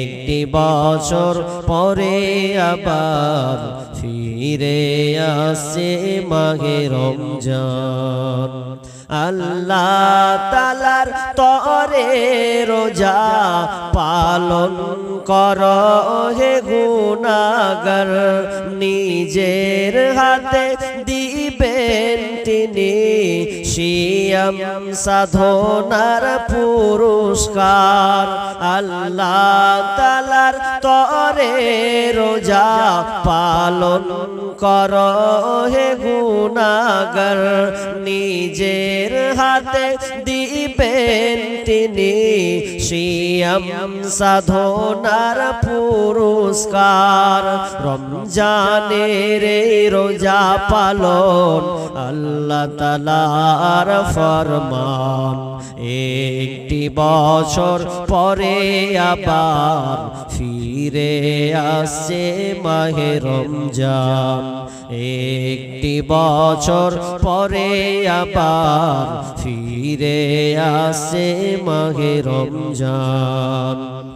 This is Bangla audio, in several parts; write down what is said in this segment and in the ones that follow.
একটি বছর পরে আবার ফিরে আসে মাঘে রমজান। আল্লাহ তালার তরে রোজা পালন কর, হে গুনাগর নিজের হাতে দিবেন তিনি শিয়াম সাধনার পুরস্কার। আল্লাহ তালার তরে রোজা পালন কর হে গুনাগর নিজের হাতে দিবেন তিনি শিয়াম সাধনার পুরস্কার, রমজানের রোজা পালন আল্লাহ তালার ফরমান। একটি বছর পরে আবার ফিরে আসছে মাহে রমজান। একটি বছর পরে আবার ফিরে আসে মাহে রমজান।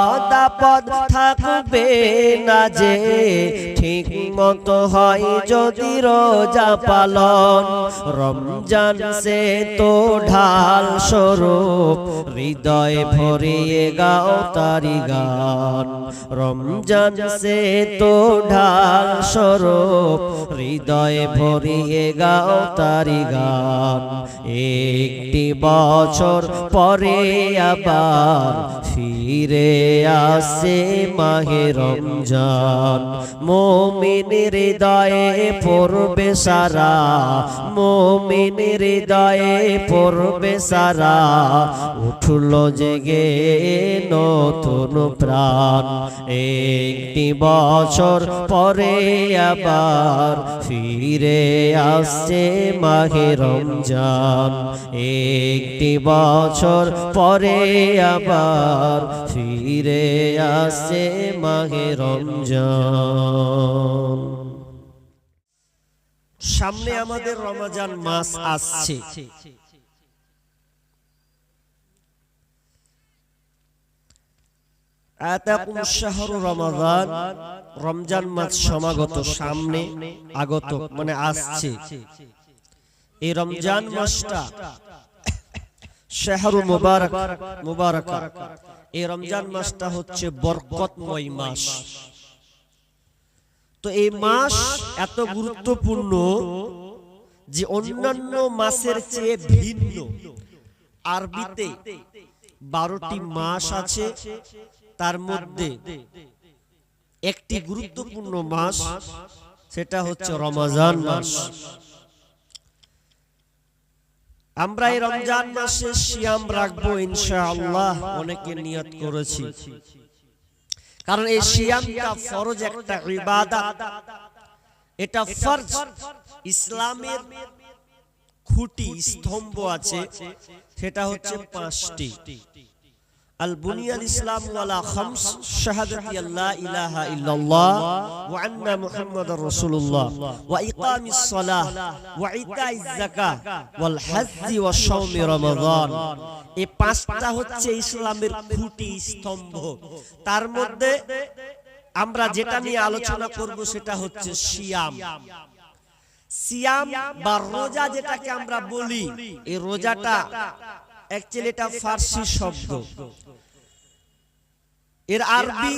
আপদ থাকবে না যে, ঠিক মতো হয় যদি রোজা পালন। রমজান সে তো ঢাল স্বরূপ, হৃদয় ভরিয়ে গাও তারি গান। রমজান সে তো ঢাল স্বরূপ, হৃদয় ভরিয়ে গাও তারি গান। একটি বছর পরে আবার ফিরে আসে মাহে রমজান। মোমিন হৃদয়ে পড়বে সারা, মোমিন হৃদয়ে পড়বে সারা। উঠল জেগে নতুন প্রাণ, একটি বছর পরে আবার ফিরে আসছে মাহে রমজান। একটি বছর পরে আবার ফিরে আসছে মাহে রমজান। সামনে আমাদের রমজান মাস আসছে। রমাদান। রমজান মাস সমাগত সামনে আগত মানে আসছে। এই রমজান মাসটা শাহরু মুবারক মুবারক। এই রমজান মাসটা হচ্ছে বরকতময় মাস। তো এই মাস এত গুরুত্বপূর্ণ যে অন্যান্য মাসের চেয়ে ভিন্ন। আরবিতে বারোটি মাস আছে, তার মধ্যে একটি গুরুত্বপূর্ণ মাস, সেটা হচ্ছে রমজান মাস। আমরা এই রমজান মাসে শিয়াম রাখব ইনশাআল্লাহ, অনেকে নিয়ত করেছি। কারণ এই শিয়ামটা ফরজ একটা ইবাদত। এটা ফরজ। ইসলামের খুঁটি, স্তম্ভ আছে, সেটা হচ্ছে পাঁচটি। আল বুনিয়াল ইসলাম ওয়ালা খামস শাহাদাতি আল্লা ইলাহা ইল্লাল্লাহ ওয়া আন্না মুহাম্মাদার রাসূলুল্লাহ ওয়া ইকামিস সালাহ ওয়া ইতাইজ যাকাহ ওয়াল হজ্জি ওয়া রমাদান। এই পাঁচটা হচ্ছে ইসলামের খুঁটি স্তম্ভ। তার মধ্যে আমরা যেটা নিয়ে আলোচনা করব সেটা হচ্ছে সিয়াম। সিয়াম বা রোজা যেটাকে আমরা বলি এই রোজাটা অ্যাকচুয়ালি এটা ফার্সি শব্দ। এর আরবি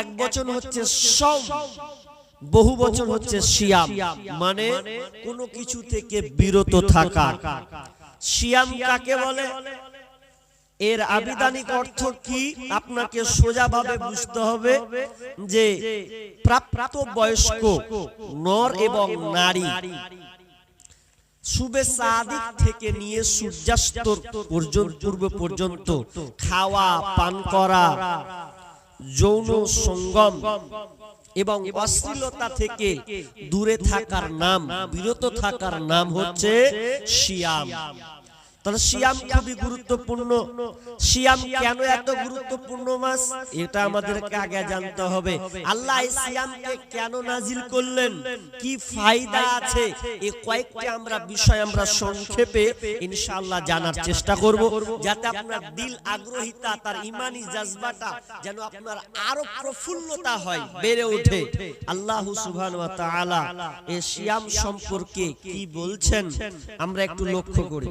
এক বচন হচ্ছে সম। বহু বচন হচ্ছে সিয়াম। মানে কোনো কিছু থেকে বিরত থাকা। সিয়াম কাকে বলে? এর আবিধানিক অর্থ কি? আপনাকে সোজাভাবে বুঝতে হবে যে প্রাপ্ত বয়স্ক নর এবং নারী। সুবে সাদিক থেকে নিয়ে সূর্যাস্ত পর্যন্ত খাওয়া, পান করা, যৌন সঙ্গম এবং অশ্লীলতা থেকে দূরে থাকার নাম, বিরত থাকার নাম হচ্ছে শিয়াম। তাহলে শিয়াম খুবই গুরুত্বপূর্ণ। শিয়াম কেন এত গুরুত্বপূর্ণ মাস? এটা আমাদেরকে আগে জানতে হবে। আল্লাহ এই শিয়ামকে কেন নাজিল করলেন? কি ফায়দা আছে? এই কয়েকটি আমরা বিষয় আমরা সংক্ষেপে ইনশাআল্লাহ জানার চেষ্টা করব। যাতে আপনার দিল আগ্রহিতা তার ইমানি জাজবাটা যেন আপনার আরও প্রফুল্লতা হয় বেড়ে ওঠে। আল্লাহ সুবহানাহু ওয়া তাআলা এই শিয়াম সম্পর্কে কি বলছেন? আমরা একটু লক্ষ্য করি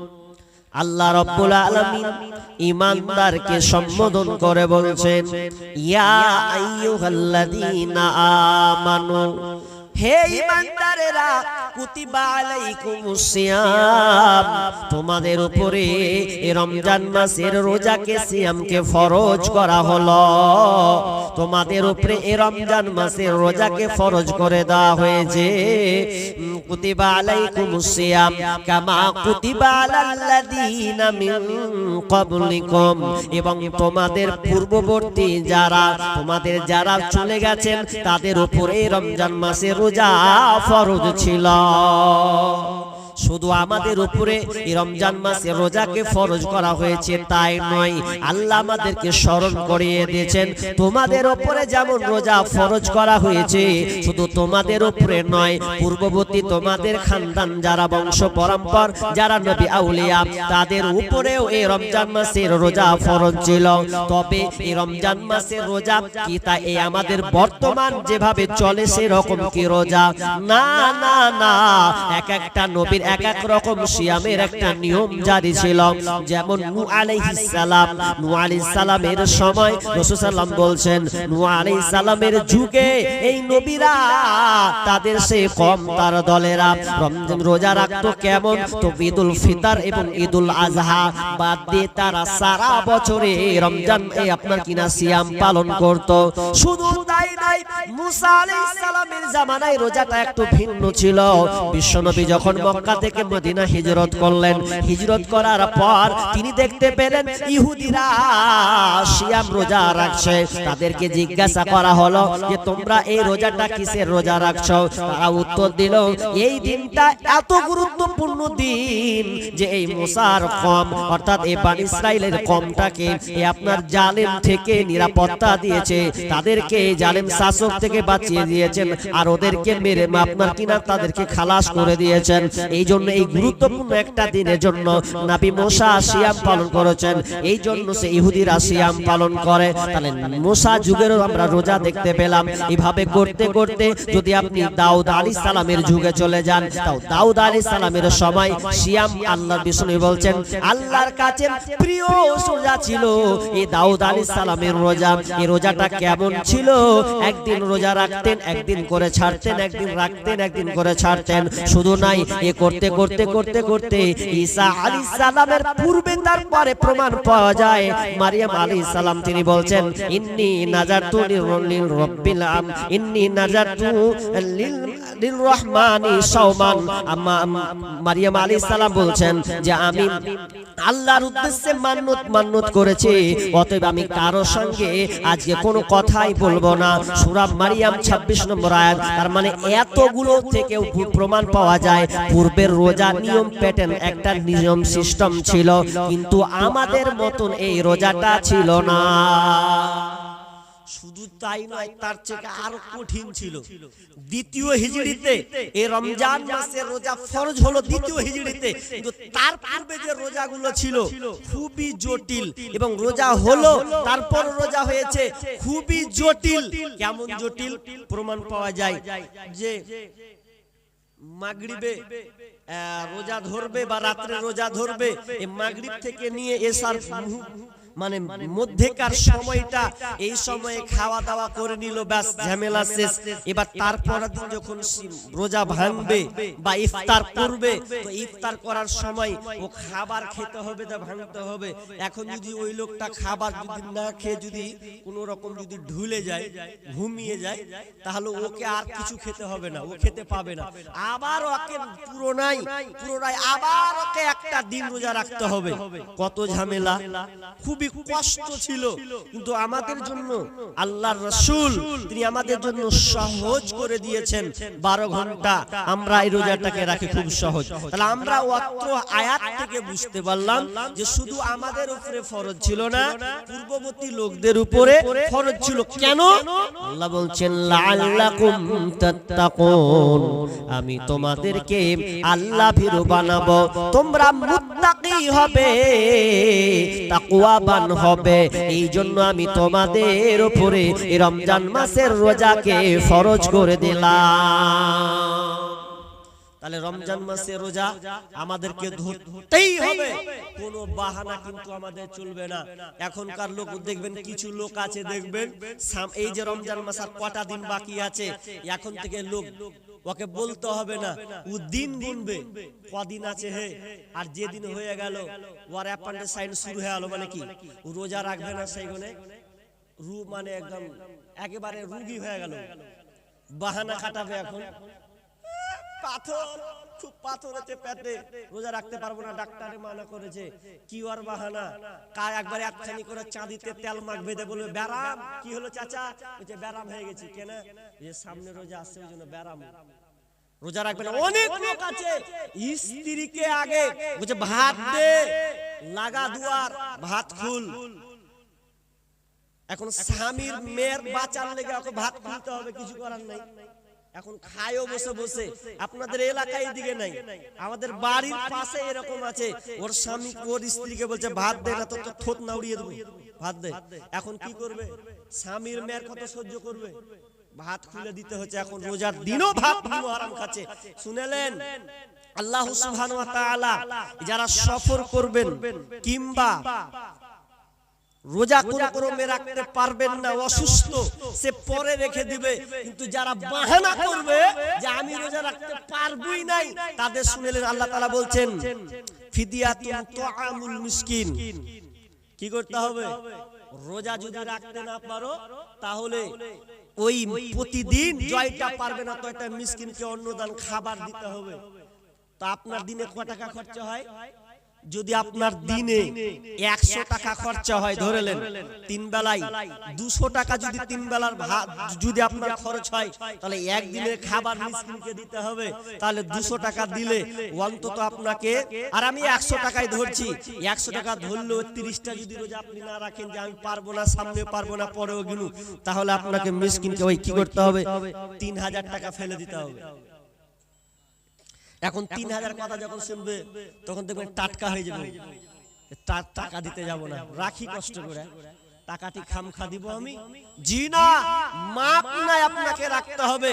আল্লাহ রব্বুল আলামিন ইমানদারকে সম্বোধন করে বলছেন ইয়া আইয়ুহাল্লাযীনা আমানু হে ইমানদারেরা, কুতিবা আলাইকুমুস সিয়াম। তোমাদের উপরে রমজান মাসের রোজাকে সিয়ামকে ফরজ করা হলো। তোমাদের উপরে রমজান মাসের রোজাকে ফরজ করে দেওয়া হয়েছে। কুতিবা আলাইকুমুস সিয়াম। কামা কুতিবা মিন এবং তোমাদের পূর্ববর্তী যারা, তোমাদের যারা চলে গেছেন, তাদের উপরে রমজান মাসের ফরজ ছিল। শুধু আমাদের উপরে রমজান মাসে রোজাকে ফরজ করা হয়েছে, তাই নয়। আল্লাহ আমাদেরকে স্মরণ করিয়ে দিয়েছেন, তোমাদের উপরে যেমন রোজা ফরজ করা হয়েছে, শুধু তোমাদের উপরে নয়, পূর্ববর্তী তোমাদের খানদান যারা বংশ পরম্পর, যারা নবী আউলিয়া, তাদের উপরেও এই রমজান মাসের রোজা ফরজ ছিল। তবে এই রমজান মাসের রোজা কি তা এই আমাদের বর্তমান যেভাবে চলে সেরকম কি রোজা? না না না। এক একটা নবীর এক এক রকম সিয়ামের একটা নিয়ম জারি ছিল। যেমন নূহ আলাইহিস সালাম। নূহ আলাইহিস সালামের সময় রাসূল সাল্লাম বলছেন আলাইহিস সালামের যুগে এই নবীরা তাদের সে কম তার দলেরা। রমজান রোজা রাখতো কেমন? তো ঈদুল ফিতর এবং ঈদুল আজহা বাদ দিয়ে তারা সারা বছরে রমজান আপনার কিনা সিয়াম পালন করত। শুধু তাই নাই মুসা আলাইহিস সালামের জামানায় রোজাটা একটু ভিন্ন ছিল বিশ্বনবী যখন মক্কা থেকে মদিনা হিজরত করলেন। হিজরত করার পর তিনি দেখতে পেলেন ইহুদিরা সিয়াম রোজা রাখছে। তাদেরকে জিজ্ঞাসা করা হলো যে তোমরা এই রোজাটা কিসের রোজা রাখছো? তারা উত্তর দিল এই দিনটা এত গুরুত্বপূর্ণ দিন যে এই মুসার কম অর্থাৎ এই বানি ইসরাইলের কমটাকে এই আপনার জালেম থেকে নিরাপত্তা দিয়েছে। তাদেরকে এই জালেম শাসক থেকে বাঁচিয়ে দিয়েছেন। আর ওদেরকে মেরে আপনার কিনা তাদেরকে খালাস করে দিয়েছেন। এই জন্য এই গুরুত্বপূর্ণ একটা দিনের জন্য নাবি মোসা সিয়াম পালন করেছেন। এই জন্য সে ইহুদিরা সিয়াম পালন করে। তাহলে মোসা যুগেরও আমরা রোজা দেখতে পেলাম। এভাবে করতে করতে যদি আপনি দাউদ আলী সালামের যুগে চলে যান, তাও দাউদ আলী সালামের সময় সিয়াম আল্লাহর বিষ্ণু বলছেন, আল্লাহর কাছে প্রিয় রোজা ছিল এই দাউদ আলী সালামের রোজা। এই রোজাটা কেমন ছিল? একদিন রোজা রাখতেন, একদিন করে ছাড়তেন, একদিন রাখতেন, একদিন করে ছাড়তেন। শুধু নাই, এ করতে করতে করতে করতে ঈসা আলী সালামের পূর্বে তারপরে প্রমাণ পাওয়া যায়। মারিয়াম আলী সালাম তিনি বলছেন ইন্নি নাজারতু লিল রব্বিল আম ইন্নি নাজারতু লিল লিল রহমানি সাওমান আম্মা মারিয়াম আলী সালাম বলছেন যে আমি আল্লাহর উদ্দেশ্যে মান্নত মান্নত করেছি। অতএব আমি কারও সঙ্গে আজকে কোনো কথাই বলব না। সূরা মারিয়াম 26 নম্বর আয়াত তার মানে এতগুলো থেকে প্রমাণ পাওয়া যায়। পূর্বের রোজা নিয়ম প্যাটার্ন একটা নিয়ম সিস্টেম ছিল। কিন্তু আমাদের মতন এই রোজাটা ছিল না। শুধু তাই নয় তার থেকে আরও কঠিন ছিল। দ্বিতীয় হিজড়িতে এই রমজান মাসের রোজা ফরজ হলো দ্বিতীয় হিজড়িতে। কিন্তু তার পূর্বে যে রোজাগুলো ছিল খুবই জটিল এবং রোজা হলো তারপর রোজা হয়েছে খুবই জটিল। কেমন জটিল প্রমাণ পাওয়া যায় যে মাগরিবে আহ, রোজা ধরবে বা রাত্রে রোজা ধরবে এই মাগরিব থেকে নিয়ে এসার মানে মধ্যেকার সময়টা এই সময়ে খাওয়া দাওয়া করে নিল ব্যাস ঝামেলা শেষ। এবার তারপর দিন যখন রোজা ভাঙবে বা ইফতার করবে তো ইফতার করার সময় ও খাবার খেতে হবে তা ভাঙতে হবে। এখন যদি ওই লোকটা খাবার যদি না খেয়ে যদি কোনো রকম যদি ঢুলে যায় ঘুমিয়ে যায় তাহলে ওকে আর কিছু খেতে হবে না ও খেতে পাবে না। আবার ওকে পুরোনাই পুরোনাই আবার ওকে একটা দিন রোজা রাখতে হবে কত ঝামেলা খুবই কষ্ট ছিল। কিন্তু আমাদের জন্য আল্লাহর রসুল, তিনি আমাদের জন্য সহজ করে দিয়েছেন। বারো ঘণ্টা আমরা এই রোজাটাকে রাখি খুব সহজ। তাহলে আমরা অত্র আয়াত থেকে বুঝতে পারলাম যে শুধু আমাদের উপরে ফরজ ছিল না, পূর্ববর্তী লোকদের উপরে ফরজ ছিল। কেন? আল্লাহ বলছেন, লাআল্লাকুম তাত্তাকুন। আমি তোমাদেরকে আল্লাহ ভীরু বানাবো। তোমরা মুত্তাকি হবে। তাকওয়াবান হবে। এই জন্য আমি তোমাদের উপরে এই রমজান মাসের রোজাকে ফরজ করে দিলাম। তাহলে রমজান মাসে রোজা আমাদেরকে ধরতেই হবে। কোনো বাহানা কিন্তু আমাদের চলবে না। এখনকার লোক দেখবেন কিছু লোক আছে দেখবেন এই যে রমজান মাস আর কটা দিন বাকি আছে। এখন থেকে লোক ওকে বলতে হবে না ও দিন গুনবে কদিন আছে হে? আর যেদিন হয়ে গেল ওর অ্যাপেন্ডিসাইন শুরু হয়ে গেল মানে কি? ও রোজা রাখবে না সেই গুনে রু মানে একদম একেবারে রুগী হয়ে গেল। বাহানা খাটাবে এখন। পাথর। খুব পাথর আছে পেটে। রোজা রাখতে পারব না ডাক্তারে মানা করেছে। কি বাহানা? কার একবার করে চাঁদিতে তেল বলবে, ব্যারাম। কি হলো চাচা? বলছে, ব্যারাম হয়ে গেছি। কেন যে সামনে রোজা আসছে, ওই জন্য ব্যারাম। রোজা রাখবে না। অনেক লোক আছে। স্ত্রীকে আগে, বলছে, ভাত দে। লাগা দুয়ার, ভাত খুল। এখন স্বামীর মেয়ের বাঁচার লেগে ওকে ভাত খুলতে হবে, কিছু করার নাই। এখন খায়ও বসে বসে আপনাদের এলাকায় এদিকে নাই। আমাদের বাড়ির পাশে এরকম আছে। ওর স্বামী ওর স্ত্রীকে বলছে ভাত দে না তো থোত না উড়িয়ে দেবো। ভাত দে। এখন কি করবে? স্বামীর মেয়ের কত সহ্য করবে। ভাত খুলে দিতে হচ্ছে। এখন রোজার দিনও ভাত আরাম খাচ্ছে। শুনেলেন? আল্লাহ ওয়া তাআলা যারা সফর করবেন কিংবা রোজা কোন ক্রমে রাখতে পারবেন না অসুস্থ সে পরে রেখে দিবে। কিন্তু যারা বাহানা করবে যে আমি রোজা রাখতে পারবই নাই তাদের শুনেলেন আল্লাহ তাআলা বলছেন ফিদিয়াতুন তুআমুল মিসকিন। কি করতে হবে? রোজা যদি রাখতে না পারো তাহলে ওই প্রতিদিন জয়টা পারবে না তো একটা মিসকিনকে অন্নদান খাবার দিতে হবে। তা আপনার দিনে ক টাকা খরচা হয়? যদি আপনার দিনে একশো টাকা খরচা হয় ধরেলেন তিন বেলায় দুশো টাকা যদি তিন বেলার ভাত যদি আপনার খরচ হয় তাহলে একদিনের খাবার মিসকিনকে দিতে হবে তাহলে দুশো টাকা দিলে অন্তত আপনাকে আর আমি একশো টাকায় ধরছি একশো টাকা ধরলেও তিরিশটা যদি রোজা আপনি না রাখেন যে আমি পারব না সামনে পারব না পরেও গিনু তাহলে আপনাকে মিসকিনকে ওই কি করতে হবে? তিন হাজার টাকা ফেলে দিতে হবে। এখন তিন হাজার কথা যখন শুনবে তখন দেখবেন টাটকা হয়ে যাবে। তার টাকা দিতে যাব না। রাখি কষ্ট করে। টাকাটি খামখা দিব আমি। জি না মাপ নাই আপনাকে রাখতে হবে।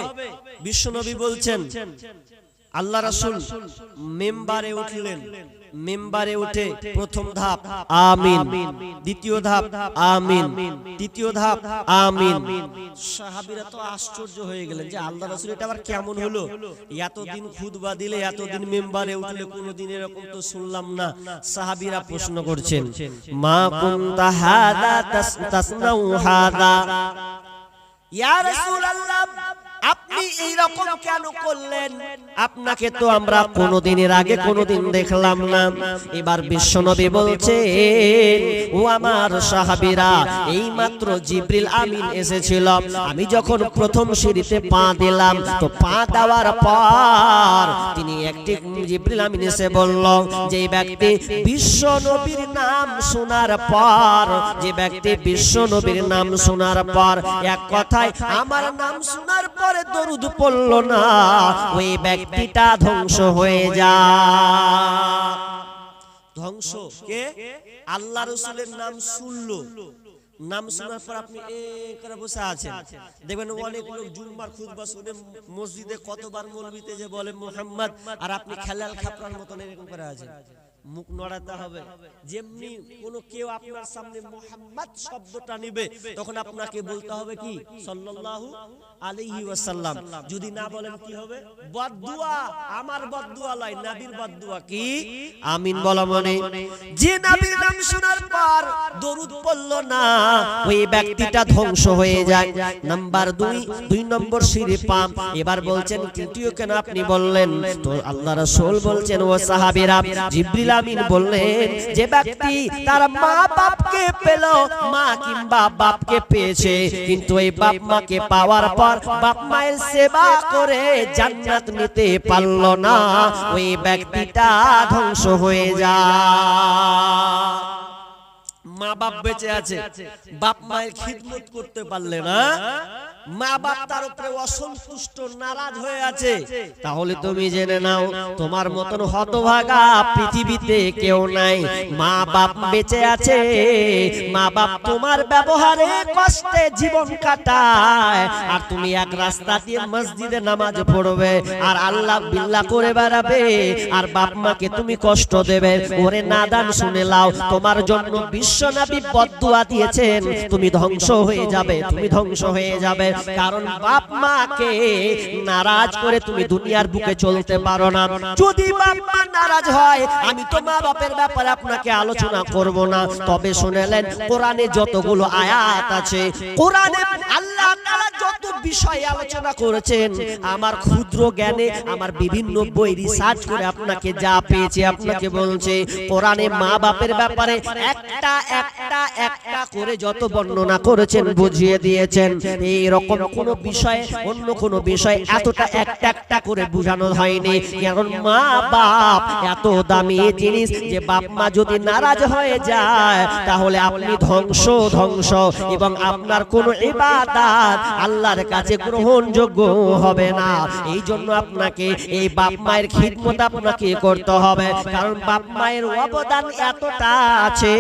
বিশ্বনবী বলছেন আল্লাহ রাসূল মেম্বারে উঠলেন। মেম্বারে উঠে প্রথম ধাপ আমিন। দ্বিতীয় ধাপ আমিন। তৃতীয় ধাপ আমিন। সাহাবীরা তো আশ্চর্য হয়ে গেলেন যে আল্লাহ রাসূল এটা আবার কেমন হলো? এতদিন খুতবা দিলে এতদিন মেম্বারে উঠলে কোনোদিন এরকম তো শুনলাম না। সাহাবীরা প্রশ্ন করছেন মা কুনতা হাদা তাসনাউ হাদা? ইয়া রাসূলুল্লাহ আপনি এই রকম কেন করলেন? আপনাকে তো আমরা কোনোদিনের আগে কোনোদিন দেখলাম না। এবার বিশ্বনবী বলছেন ও আমার সাহাবীরা এই মাত্র জিব্রিল আমিন এসেছিল। আমি যখন প্রথম সিঁড়িতে পা দিলাম তো পা দেওয়ার পর তিনি একটি জিব্রিল আমিন এসে বলল যে ব্যক্তি বিশ্ব নবীর নাম শোনার পর যে ব্যক্তি বিশ্ব নবীর নাম শোনার পর এক কথায় আমার নাম শোনার পরে দরুদ পড়ল না, ওই ব্যক্তিটা ধ্বংস হয়ে যায় ধ্বংস? কে? আল্লাহ রসুলের নাম শুনলো। নাম শোনার পর আপনি করে বসে আছেন। দেখবেন অনেক লোক জুম্মার খুতবা শুনে মসজিদে কতবার মলবিতে যে বলে মোহাম্মদ, আর আপনি খেলাল খাপড়ার মতন এরকম করে আছেন। মুখ নড়াতে হবে। যেমনি কোন কেউ আপনার সামনে মোহাম্মদ শব্দটা নিবে, তখন আপনাকে বলতে হবে কি? সাল্লাল্লাহু আলাইহি ওয়াসাল্লাম। যদি না বলেন কি হবে? বদদুয়া, আমার বদদুয়া লাই নবীর বদদুয়া কি? আমিন বলা মানে যে নবীর নাম শোনার দরুদ পড়ল না ওই ব্যক্তিটা ধ্বংস হয়ে যায়। নাম্বার দুই দুই নম্বর সিঁড়ি পাম এবার বলছেন তৃতীয় কেন আপনি বললেন? তো আল্লাহ রাসূল বলছেন ও সাহাবীরা জিবরিল আমিন বললেন যে ব্যক্তি তার মা বাপকে পেল মা কিংবা বাপকে পেয়েছে। কিন্তু এই বাপ মাকে পাওয়ার পর বাপ মায়ের সেবা করে জান্নাত নিতে পারল না। ওই ব্যক্তিটা ধ্বংস হয়ে যায়। মা বাপ বেঁচে আছে। বাপ মায়ের খিদমত করতে পারলে না মা বাপ তার উপরে অসন্তুষ্ট নারাজ হয়ে আছে। তাহলে তুমি জেনে নাও তোমার মতন হতভাগা পৃথিবীতে কেউ নাই। মা বাপ বেঁচে আছে। মা বাপ তোমার ব্যবহারে কষ্টে জীবন কাটায়। আর তুমি এক রাস্তা দিয়ে মসজিদে নামাজ পড়বে। আর আল্লাহ বিল্লাহ করে বেড়াবে। আর বাপ মাকে তুমি কষ্ট দেবে। ওরে নাদান শুনে লাও তোমার জন্য বিশ্বনবী বদদুয়া দিয়েছেন, তুমি ধ্বংস হয়ে যাবে, তুমি ধ্বংস হয়ে যাবে। কারণ বাপ মাকে নারাজ করে তুমি দুনিয়ার বুকে চলতে পারো না। যদি বাপ মা নারাজ হয়, আমি তো মা বাপের ব্যাপারে আপনাকে আলোচনা করব না। তবে শুনেলেন, কোরআনে যতগুলো আয়াত আছে, কোরআনে আল্লাহ তাআলা যত বিষয়ে আলোচনা করেছেন, আমার ক্ষুদ্র জ্ঞানে, আমার বিভিন্ন বই রিসার্চ করে আপনাকে যা পেয়েছি, আপনাকে বলছে, কোরআনে মা বাপের ব্যাপারে একটা একটা একটা করে যত বর্ণনা করেছেন বুঝিয়ে দিয়েছেন। এই রকম কোন বিষয় অন্য কোন বিষয় এতটা একটা একটা করে বোঝানো হয়নি। কারণ মা বাপ এত দামি জিনিস যে বাপ মা যদি নারাজ হয়ে যায় তাহলে আপনি ধ্বংস ধ্বংস এবং আপনার কোন ইবাদত আল্লাহর কাছে গ্রহণযোগ্য হবে না। এই জন্য আপনাকে এই বাপ মায়ের খিদমত আপনাকে করতে হবে। কারণ বাপ মায়ের অবদান এতটা আছে।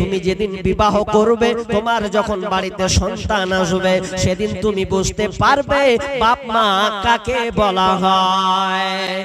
তুমি যেদিন বিবাহ করবে, তোমার যখন বাড়িতে সন্তান আসবে, সেদিন তুমি বুঝতে পারবে বাপ মা কাকে বলা হয়।